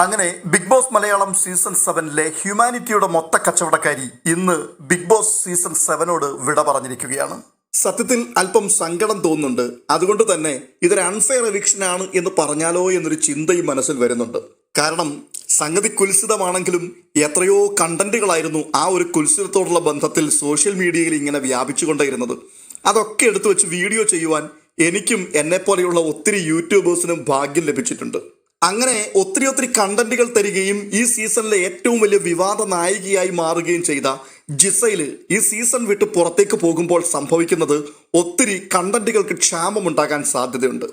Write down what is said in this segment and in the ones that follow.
അങ്ങനെ big boss Malayalam season സെവനിലെ ഹ്യൂമാനിറ്റിയുടെ മൊത്ത കച്ചവടക്കാരി ഇന്ന് ബിഗ് ബോസ് സീസൺ സെവനോട് വിട പറഞ്ഞിരിക്കുകയാണ്. സത്യത്തിൽ അല്പം സങ്കടം തോന്നുന്നുണ്ട്. അതുകൊണ്ട് തന്നെ ഇതൊരു അൺഫെയർ എവിക്ഷൻ ആണ് എന്ന് പറഞ്ഞാലോ എന്നൊരു ചിന്തയും മനസ്സിൽ വരുന്നുണ്ട്. കാരണം സംഗതി കുൽസിതമാണെങ്കിലും എത്രയോ കണ്ടന്റുകളായിരുന്നു ആ ഒരു കുൽസിതത്തോടുള്ള ബന്ധത്തിൽ സോഷ്യൽ മീഡിയയിൽ ഇങ്ങനെ വ്യാപിച്ചുകൊണ്ടേയിരുന്നത്. അതൊക്കെ എടുത്തു വെച്ച് വീഡിയോ ചെയ്യുവാൻ എനിക്കും എന്നെ പോലെയുള്ള ഒത്തിരി യൂട്യൂബേഴ്സിനും ഭാഗ്യം ലഭിച്ചിട്ടുണ്ട്. അങ്ങനെ ഒത്തിരി ഒത്തിരി കണ്ടന്റുകൾ തരികയും ഈ സീസണിലെ ഏറ്റവും വലിയ വിവാദ നായികയായി മാറുകയും ചെയ്ത ജിസയിൽ ഈ സീസൺ വിട്ട് പുറത്തേക്ക് പോകുമ്പോൾ സംഭവിക്കുന്നത് ഒത്തിരി കണ്ടന്റുകൾക്ക് ക്ഷാമമുണ്ടാകാൻ സാധ്യതയുണ്ട്.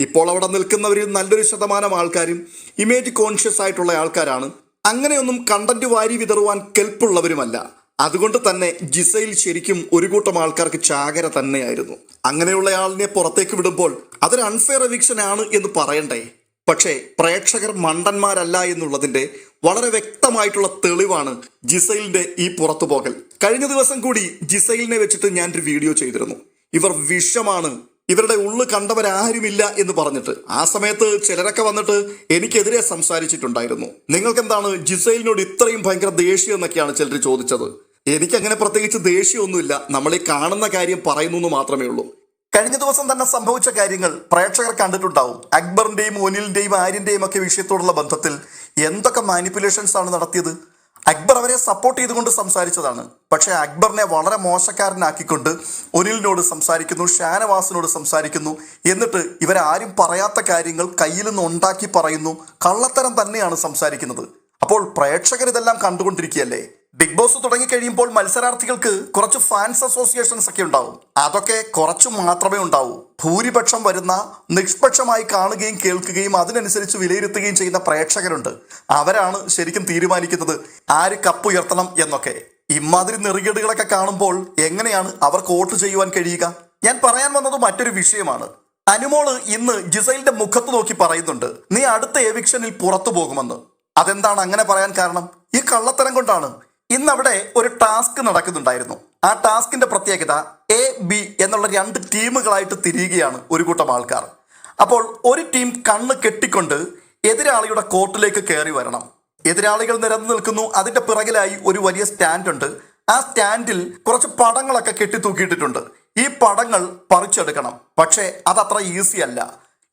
ഇപ്പോൾ അവിടെ നിൽക്കുന്നവരിൽ നല്ലൊരു ശതമാനം ആൾക്കാരും ഇമേജ് കോൺഷ്യസ് ആയിട്ടുള്ള ആൾക്കാരാണ്. അങ്ങനെയൊന്നും കണ്ടന്റ് വാരി വിതറുവാൻ കെൽപ്പുള്ളവരുമല്ല. അതുകൊണ്ട് തന്നെ ജിസയിൽ ശരിക്കും ഒരു കൂട്ടം ആൾക്കാർക്ക് ചാകര തന്നെയായിരുന്നു. അങ്ങനെയുള്ള ആളിനെ പുറത്തേക്ക് വിടുമ്പോൾ അതൊരു അൺഫെയർ എവിക്ഷൻ ആണ് എന്ന് പറയണ്ടേ? പക്ഷേ പ്രേക്ഷകർ മണ്ടന്മാരല്ല എന്നുള്ളതിന്റെ വളരെ വ്യക്തമായിട്ടുള്ള തെളിവാണ് ജിസൈലിന്റെ ഈ പുറത്തുപോകൽ കഴിഞ്ഞ ദിവസം കൂടി ജിസൈലിനെ വെച്ചിട്ട് ഞാൻ ഒരു വീഡിയോ ചെയ്തിരുന്നു. ഇവർ വിഷമാണ്. ഇവരുടെ ഉള്ളു കണ്ടവരാരുമില്ല എന്ന് പറഞ്ഞിട്ട്. ആ സമയത്ത് ചിലരൊക്കെ വന്നിട്ട് എനിക്കെതിരെ സംസാരിച്ചിട്ടുണ്ടായിരുന്നു. നിങ്ങൾക്ക് എന്താണ് ജിസൈലിനോട് ഇത്രയും ഭയങ്കര ദേഷ്യം എന്നൊക്കെയാണ് ചിലർ ചോദിച്ചത്. എനിക്കങ്ങനെ പ്രത്യേകിച്ച് ദേഷ്യമൊന്നുമില്ല. നമ്മൾ ഈ കാണുന്ന കാര്യം പറയുന്നു മാത്രമേ ഉള്ളൂ. കഴിഞ്ഞ ദിവസം തന്നെ സംഭവിച്ച കാര്യങ്ങൾ പ്രേക്ഷകർ കണ്ടിട്ടുണ്ടാവും. അക്ബറിന്റെയും ഒനിലിന്റെയും ആര്യന്റെയും ഒക്കെ വിഷയത്തോടുള്ള ബന്ധത്തിൽ എന്തൊക്കെ മാനിപ്പുലേഷൻസ് ആണ് നടത്തിയത്? അക്ബർ അവരെ സപ്പോർട്ട് ചെയ്തുകൊണ്ട് സംസാരിച്ചതാണ്. പക്ഷേ അക്ബറിനെ വളരെ മോശക്കാരനാക്കിക്കൊണ്ട് ഒനിലിനോട് സംസാരിക്കുന്നു ഷാനവാസിനോട് സംസാരിക്കുന്നു. എന്നിട്ട് ഇവരാരും പറയാത്ത കാര്യങ്ങൾ കയ്യിൽ നിന്ന് ഉണ്ടാക്കി പറയുന്നു. കള്ളത്തരം തന്നെയാണ് സംസാരിക്കുന്നത്. അപ്പോൾ പ്രേക്ഷകർ ഇതെല്ലാം കണ്ടുകൊണ്ടിരിക്കുകയല്ലേ? ബിഗ് ബോസ് തുടങ്ങിക്കഴിയുമ്പോൾ മത്സരാർത്ഥികൾക്ക് കുറച്ച് ഫാൻസ് അസോസിയേഷൻസ് ഒക്കെ ഉണ്ടാവും. അതൊക്കെ കുറച്ചു മാത്രമേ ഉണ്ടാവൂ. ഭൂരിപക്ഷം വരുന്ന നിഷ്പക്ഷമായി കാണുകയും കേൾക്കുകയും അതിനനുസരിച്ച് വിലയിരുത്തുകയും ചെയ്യുന്ന പ്രേക്ഷകരുണ്ട്. അവരാണ് ശരിക്കും തീരുമാനിക്കുന്നത് ആര് കപ്പ് ഉയർത്തണം എന്നൊക്കെ. ഇമാതിരി നെറികേടുകളൊക്കെ കാണുമ്പോൾ എങ്ങനെയാണ് അവർക്ക് വോട്ട് ചെയ്യുവാൻ കഴിയുക? ഞാൻ പറയാൻ വന്നത് മറ്റൊരു വിഷയമാണ്. അനുമോൾ ഇന്ന് ജിസൈലിന്റെ മുഖത്ത് നോക്കി പറയുന്നുണ്ട് നീ അടുത്ത എവിക്ഷനിൽ പുറത്തു പോകുമെന്ന്. അതെന്താണ് അങ്ങനെ പറയാൻ കാരണം? ഈ കള്ളത്തരം കൊണ്ടാണ്. ഇന്ന് അവിടെ ഒരു ടാസ്ക് നടക്കുന്നുണ്ടായിരുന്നു. ആ ടാസ്കിന്റെ പ്രത്യേകത എ ബി എന്നുള്ള രണ്ട് ടീമുകളായിട്ട് തിരിയുകയാണ് ഒരു കൂട്ടം ആൾക്കാർ. അപ്പോൾ ഒരു ടീം കണ്ണ് കെട്ടിക്കൊണ്ട് എതിരാളിയുടെ കോർട്ടിലേക്ക് കയറി വരണം. എതിരാളികൾ നിരന്നു നിൽക്കുന്നു. അതിന്റെ പിറകിലായി ഒരു വലിയ സ്റ്റാൻഡ് ഉണ്ട് ആ സ്റ്റാൻഡിൽ കുറച്ച് പടങ്ങളൊക്കെ കെട്ടിത്തൂക്കിയിട്ടിട്ടുണ്ട്. ഈ പടങ്ങൾ പറിച്ചെടുക്കണം. പക്ഷേ അതത്ര ഈസി അല്ല.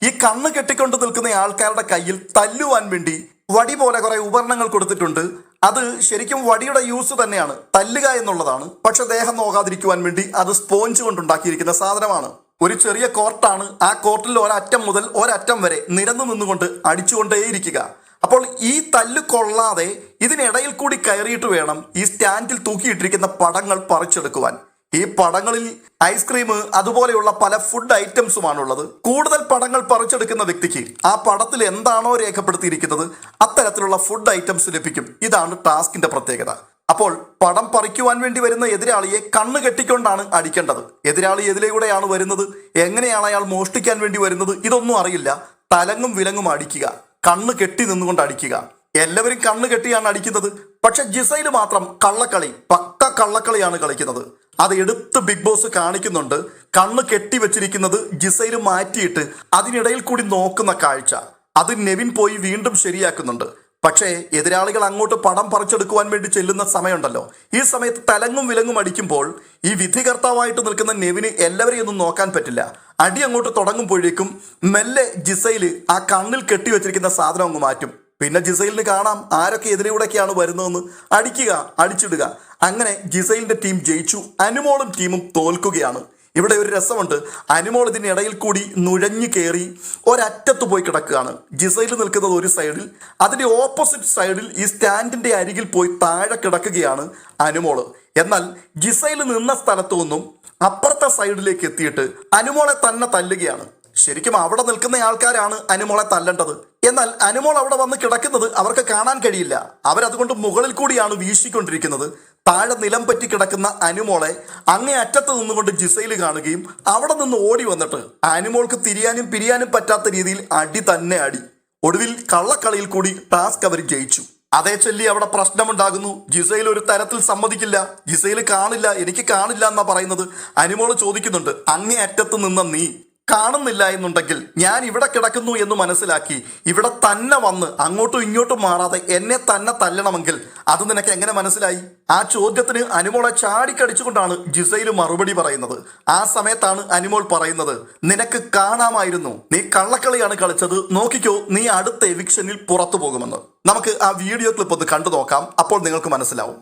ഈ കണ്ണ് കെട്ടിക്കൊണ്ട് നിൽക്കുന്ന ആൾക്കാരുടെ കയ്യിൽ തല്ലുവാൻ വേണ്ടി വടി പോലെ കുറെ ഉപകരണങ്ങൾ കൊടുത്തിട്ടുണ്ട്. അത് ശരിക്കും വടിയുടെ യൂസ് തന്നെയാണ് തല്ലുക എന്നുള്ളതാണ്. പക്ഷെ ദേഹം നോകാതിരിക്കുവാൻ വേണ്ടി അത് സ്പോഞ്ച് കൊണ്ടുണ്ടാക്കിയിരിക്കുന്ന സാധനമാണ്. ഒരു ചെറിയ കോർട്ടാണ് ആ കോർട്ടിൽ ഒരറ്റം മുതൽ ഒരറ്റം വരെ നിരന്നു നിന്നുകൊണ്ട് അടിച്ചുകൊണ്ടേയിരിക്കുക. അപ്പോൾ ഈ തല്ല് കൊള്ളാതെ ഇതിനിടയിൽ കൂടി കയറിയിട്ട് വേണം ഈ സ്റ്റാൻഡിൽ തൂക്കിയിട്ടിരിക്കുന്ന പടങ്ങൾ പറിച്ചെടുക്കുവാൻ. ഈ പടങ്ങളിൽ ഐസ്ക്രീം അതുപോലെയുള്ള പല ഫുഡ് ഐറ്റംസുമാണുള്ളത് കൂടുതൽ പടങ്ങൾ പറിച്ചെടുക്കുന്ന വ്യക്തിക്ക് ആ പടത്തിൽ എന്താണോ രേഖപ്പെടുത്തിയിരിക്കുന്നത് അത്തരത്തിലുള്ള ഫുഡ് ഐറ്റംസ് ലഭിക്കും. ഇതാണ് ടാസ്കിന്റെ പ്രത്യേകത. അപ്പോൾ പടം പറിക്കുവാൻ വേണ്ടി വരുന്ന എതിരാളിയെ കണ്ണ് കെട്ടിക്കൊണ്ടാണ് അടിക്കേണ്ടത്. എതിരാളി എതിലൂടെയാണ് വരുന്നത്. എങ്ങനെയാണ് അയാൾ മോഷ്ടിക്കാൻ വേണ്ടി വരുന്നത്? ഇതൊന്നും അറിയില്ല. തലങ്ങും വിലങ്ങും അടിക്കുക. കണ്ണ് കെട്ടി നിന്നുകൊണ്ട് അടിക്കുക. എല്ലാവരും കണ്ണ് കെട്ടിയാണ് അടിക്കുന്നത്. പക്ഷെ ജിസൈൽ മാത്രം കള്ളക്കളി പക്ക കള്ളക്കളിയാണ് കളിക്കുന്നത്. അത് എടുത്ത് ബിഗ് ബോസ് കാണിക്കുന്നുണ്ട്. കണ്ണ് കെട്ടി വെച്ചിരിക്കുന്നത് ജിസൈൽ മാറ്റിയിട്ട് അതിനിടയിൽ കൂടി നോക്കുന്ന കാഴ്ച. അത് നെവിൻ പോയി വീണ്ടും ശരിയാക്കുന്നുണ്ട്. പക്ഷേ എതിരാളികൾ അങ്ങോട്ട് പണം പറിച്ചെടുക്കുവാൻ വേണ്ടി ചെല്ലുന്ന സമയമുണ്ടല്ലോ. ഈ സമയത്ത് തലങ്ങും വിലങ്ങും അടിക്കുമ്പോൾ ഈ വിധികർത്താവായിട്ട് നിൽക്കുന്ന നെവിന് എല്ലാവരെയും ഒന്നും നോക്കാൻ പറ്റില്ല. അടി അങ്ങോട്ട് തുടങ്ങുമ്പോഴേക്കും മെല്ലെ ജിസൈൽ ആ കണ്ണിൽ കെട്ടി വെച്ചിരിക്കുന്ന സാധനം അങ്ങ് മാറ്റും. പിന്നെ ജിസൈലിന് കാണാം ആരൊക്കെ എതിലൂടെയൊക്കെയാണ് വരുന്നതെന്ന്. അടിക്കുക അടിച്ചിടുക. അങ്ങനെ ജിസൈലിന്റെ ടീം ജയിച്ചു. അനുമോളും ടീമും തോൽക്കുകയാണ്. ഇവിടെ ഒരു രസമുണ്ട്. അനുമോൾ ഇതിനിടയിൽ കൂടി നുഴഞ്ഞു കയറി ഒരറ്റത്ത് പോയി കിടക്കുകയാണ്. ജിസൈൽ നിൽക്കുന്നത് ഒരു സൈഡിൽ അതിന്റെ ഓപ്പോസിറ്റ് സൈഡിൽ ഈ സ്റ്റാൻഡിന്റെ അരികിൽ പോയി താഴെ കിടക്കുകയാണ് അനുമോൾ. എന്നാൽ ജിസൈൽ നിന്ന സ്ഥലത്തു നിന്നും അപ്പുറത്തെ സൈഡിലേക്ക് എത്തിയിട്ട് അനുമോളെ തന്നെ തല്ലുകയാണ്. ശരിക്കും അവിടെ നിൽക്കുന്ന ആൾക്കാരാണ് അനുമോളെ തല്ലേണ്ടത്. എന്നാൽ അനുമോൾ അവിടെ വന്ന് കിടക്കുന്നത് അവർക്ക് കാണാൻ കഴിയില്ല. അവരതുകൊണ്ട് മുകളിൽ കൂടിയാണ് വീശിക്കൊണ്ടിരിക്കുന്നത്. താഴെ നിലം പറ്റി കിടക്കുന്ന അനുമോളെ അങ്ങേ അറ്റത്ത് നിന്നുകൊണ്ട് ജിസയിൽ കാണുകയും അവിടെ നിന്ന് ഓടി വന്നിട്ട് അനുമോൾക്ക് തിരിയാനും പിരിയാനും പറ്റാത്ത രീതിയിൽ അടി തന്നെ അടി. ഒടുവിൽ കള്ളക്കളിയിൽ കൂടി ടാസ്ക് അവർ ജയിച്ചു. അതേ ചൊല്ലി അവിടെ പ്രശ്നമുണ്ടാകുന്നു. ജിസയിൽ ഒരു തരത്തിൽ സമ്മതിക്കില്ല. ജിസയിൽ കാണില്ല എനിക്ക് കാണില്ല എന്നാ പറയുന്നത് അനുമോൾ ചോദിക്കുന്നുണ്ട്. അങ്ങേ അറ്റത്ത് നിന്ന നീ. കാണുന്നില്ല എന്നുണ്ടെങ്കിൽ ഞാൻ ഇവിടെ കിടക്കുന്നു എന്ന് മനസ്സിലാക്കി ഇവിടെ തന്നെ വന്ന് അങ്ങോട്ടും ഇങ്ങോട്ടും മാറാതെ എന്നെ തന്നെ തല്ലണമെങ്കിൽ അത് നിനക്ക് എങ്ങനെ മനസ്സിലായി? ആ ചോദ്യത്തിന് അനുമോളെ ചാടിക്കടിച്ചുകൊണ്ടാണ് ജിസയിൽ മറുപടി പറയുന്നത്. ആ സമയത്താണ് അനുമോൾ പറയുന്നത് നിനക്ക് കാണാമായിരുന്നു. നീ കള്ളക്കളിയാണ് കളിച്ചത്. നോക്കിക്കോ നീ അടുത്ത എവിക്ഷനിൽ പുറത്തു പോകുമെന്ന്. നമുക്ക് ആ വീഡിയോ ക്ലിപ്പ് ഒന്ന് കണ്ടു നോക്കാം. അപ്പോൾ നിങ്ങൾക്ക് മനസ്സിലാവും.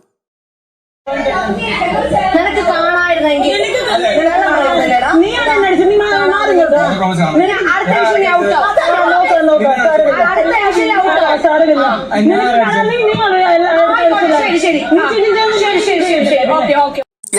നിനക്ക്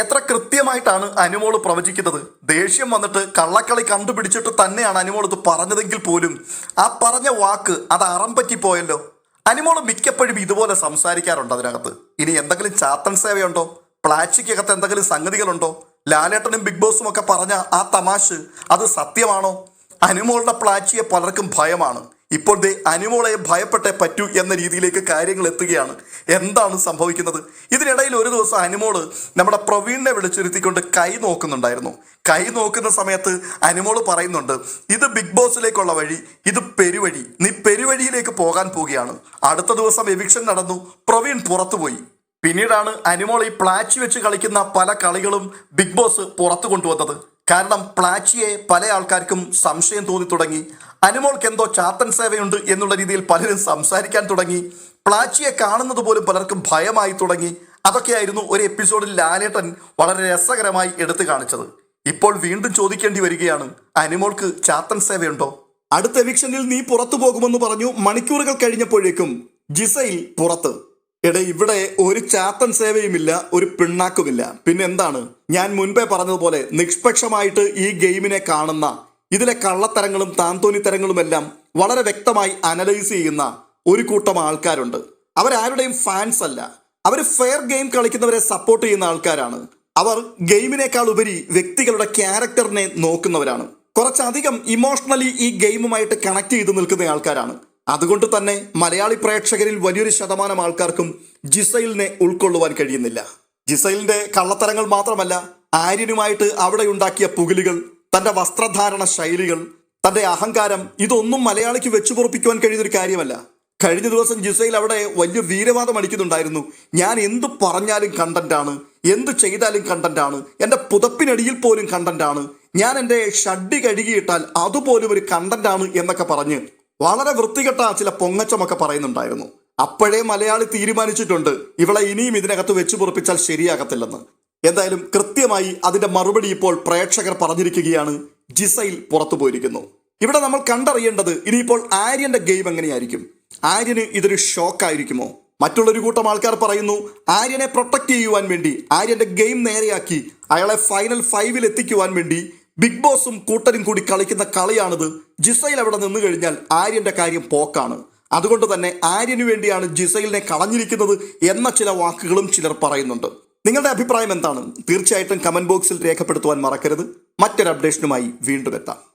എത്ര കൃത്യമായിട്ടാണ് അനുമോൾ പ്രവചിക്കുന്നത്? ദേഷ്യം വന്നിട്ട് കള്ളക്കളി കണ്ടുപിടിച്ചിട്ട് തന്നെയാണ് അനുമോൾ ഇത് പറഞ്ഞതെങ്കിൽ പോലും ആ പറഞ്ഞ വാക്ക് അത് അറം പറ്റിപ്പോയല്ലോ അനുമോൾ മിക്കപ്പോഴും ഇതുപോലെ സംസാരിക്കാറുണ്ട് അതിനകത്ത്. ഇനി എന്തെങ്കിലും ചാത്തൻ സേവയുണ്ടോ? പ്ലാച്ചിക്കകത്ത് എന്തെങ്കിലും സംഗതികളുണ്ടോ? ലാലേട്ടനും ബിഗ് ബോസും ഒക്കെ പറഞ്ഞ ആ തമാശ് അത് സത്യമാണോ? അനുമോളുടെ പ്ലാച്ചിയെ പലർക്കും ഭയമാണ്. ഇപ്പോൾ ദേ അനുമോളെ ഭയപ്പെട്ടേ പറ്റൂ എന്ന രീതിയിലേക്ക് കാര്യങ്ങൾ എത്തുകയാണ്. എന്താണ് സംഭവിക്കുന്നത്? ഇതിനിടയിൽ ഒരു ദിവസം അനുമോൾ നമ്മുടെ പ്രവീണിനെ വിളിച്ചിരുത്തിക്കൊണ്ട് കൈ നോക്കുന്നുണ്ടായിരുന്നു. കൈ നോക്കുന്ന സമയത്ത് അനുമോൾ പറയുന്നുണ്ട് ഇത് ബിഗ് ബോസിലേക്കുള്ള വഴി ഇത് പെരുവഴി. നീ പെരുവഴിയിലേക്ക് പോകാൻ പോവുകയാണ്. അടുത്ത ദിവസം എവിക്ഷൻ നടന്നു. പ്രവീൺ പുറത്തുപോയി. പിന്നീടാണ് അനിമോൾ ഈ പ്ലാച്ചി വെച്ച് കളിക്കുന്ന പല കളികളും ബിഗ് ബോസ് പുറത്തു കൊണ്ടുവന്നത്. കാരണം പ്ലാച്ചിയെ പല ആൾക്കാർക്കും സംശയം തോന്നി തുടങ്ങി. അനിമോൾക്ക് എന്തോ ചാത്തൻ സേവയുണ്ട് എന്നുള്ള രീതിയിൽ പലരും സംസാരിക്കാൻ തുടങ്ങി. പ്ലാച്ചിയെ കാണുന്നത് പോലും പലർക്കും ഭയമായി തുടങ്ങി. അതൊക്കെയായിരുന്നു ഒരു എപ്പിസോഡിൽ ലാലേട്ടൻ വളരെ രസകരമായി എടുത്തു കാണിച്ചത്. ഇപ്പോൾ വീണ്ടും ചോദിക്കേണ്ടി വരികയാണ് അനിമോൾക്ക് ചാത്തൻ സേവയുണ്ടോ? അടുത്ത എവിക്ഷനിൽ നീ പുറത്തു പോകുമെന്ന് പറഞ്ഞു മണിക്കൂറുകൾ കഴിഞ്ഞപ്പോഴേക്കും ജിസയിൽ പുറത്ത്. എടേ ഇവിടെ ഒരു ചാത്തൻ സേവയുമില്ല ഒരു പിണ്ണാക്കുമില്ല. പിന്നെ എന്താണ്? ഞാൻ മുൻപേ പറഞ്ഞതുപോലെ നിഷ്പക്ഷമായിട്ട് ഈ ഗെയിമിനെ കാണുന്ന ഇതിലെ കള്ളത്തരങ്ങളും താന്തോന്നിത്തരങ്ങളുമെല്ലാം വളരെ വ്യക്തമായി അനലൈസ് ചെയ്യുന്ന ഒരു കൂട്ടം ആൾക്കാരുണ്ട്. അവരാരുടെയും ഫാൻസ് അല്ല. അവർ ഫെയർ ഗെയിം കളിക്കുന്നവരെ സപ്പോർട്ട് ചെയ്യുന്ന ആൾക്കാരാണ്. അവർ ഗെയിമിനേക്കാൾ ഉപരി വ്യക്തികളുടെ ക്യാരക്ടറിനെ നോക്കുന്നവരാണ്. കുറച്ചധികം ഇമോഷണലി ഈ ഗെയിമുമായിട്ട് കണക്ട് ചെയ്ത് നിൽക്കുന്ന ആൾക്കാരാണ്. അതുകൊണ്ട് തന്നെ മലയാളി പ്രേക്ഷകരിൽ വലിയൊരു ശതമാനം ആൾക്കാർക്കും ജിസൈലിനെ ഉൾക്കൊള്ളുവാൻ കഴിയുന്നില്ല. ജിസൈലിന്റെ കള്ളത്തരങ്ങൾ മാത്രമല്ല ആര്യനുമായിട്ട് അവിടെ ഉണ്ടാക്കിയ പുകിലുകൾ തന്റെ വസ്ത്രധാരണ ശൈലികൾ തന്റെ അഹങ്കാരം ഇതൊന്നും മലയാളിക്ക് വെച്ചു പൊറപ്പിക്കുവാൻ കഴിയുന്നൊരു കാര്യമല്ല. കഴിഞ്ഞ ദിവസം ജിസൈൽ അവിടെ വലിയ വീരവാദം അടിക്കുന്നുണ്ടായിരുന്നു. ഞാൻ എന്ത് പറഞ്ഞാലും കണ്ടന്റാണ് എന്ത് ചെയ്താലും കണ്ടന്റാണ് എന്റെ പുതപ്പിനടിയിൽ പോലും കണ്ടന്റാണ്. ഞാൻ എന്റെ ഷഡ്ഡി കഴുകിയിട്ടാൽ അതുപോലും ഒരു കണ്ടന്റാണ് എന്നൊക്കെ പറഞ്ഞ് വളരെ വൃത്തികെട്ട ചില പൊങ്ങച്ചമൊക്കെ പറയുന്നുണ്ടായിരുന്നു. അപ്പോഴേ മലയാളി തീരുമാനിച്ചിട്ടുണ്ട് ഇവളെ ഇനിയും ഇതിനകത്ത് വെച്ചു പൊറപ്പിച്ചാൽ ശരിയാകത്തില്ലെന്ന്. എന്തായാലും കൃത്യമായി അതിന്റെ മറുപടി ഇപ്പോൾ പ്രേക്ഷകർ പറഞ്ഞിരിക്കുകയാണ് ജിസൈൽ പുറത്തു പോയിരിക്കുന്നു. ഇവിടെ നമ്മൾ കണ്ടറിയേണ്ടത് ഇനിയിപ്പോൾ ആര്യന്റെ ഗെയിം എങ്ങനെയായിരിക്കും? ആര്യന് ഇതൊരു ഷോക്കായിരിക്കുമോ മറ്റുള്ളൊരു കൂട്ടം ആൾക്കാർ പറയുന്നു ആര്യനെ പ്രൊട്ടക്ട് ചെയ്യുവാൻ വേണ്ടി ആര്യന്റെ ഗെയിം നേരെയാക്കി അയാളെ ഫൈനൽ ഫൈവിൽ എത്തിക്കുവാൻ വേണ്ടി ബിഗ് ബോസും കൂട്ടരും കൂടി കളിക്കുന്ന കളിയാണിത്. ജിസയിൽ അവിടെ നിന്ന് കഴിഞ്ഞാൽ ആര്യന്റെ കാര്യം പോക്കാണ്. അതുകൊണ്ട് തന്നെ ആര്യന് വേണ്ടിയാണ് ജിസയിലിനെ കളഞ്ഞിരിക്കുന്നത് എന്ന ചില വാക്കുകളും ചിലർ പറയുന്നുണ്ട്. നിങ്ങളുടെ അഭിപ്രായം എന്താണ്? തീർച്ചയായിട്ടും കമന്റ് ബോക്സിൽ രേഖപ്പെടുത്തുവാൻ മറക്കരുത്. മറ്റൊരു അപ്ഡേഷനുമായി വീണ്ടും എത്താം.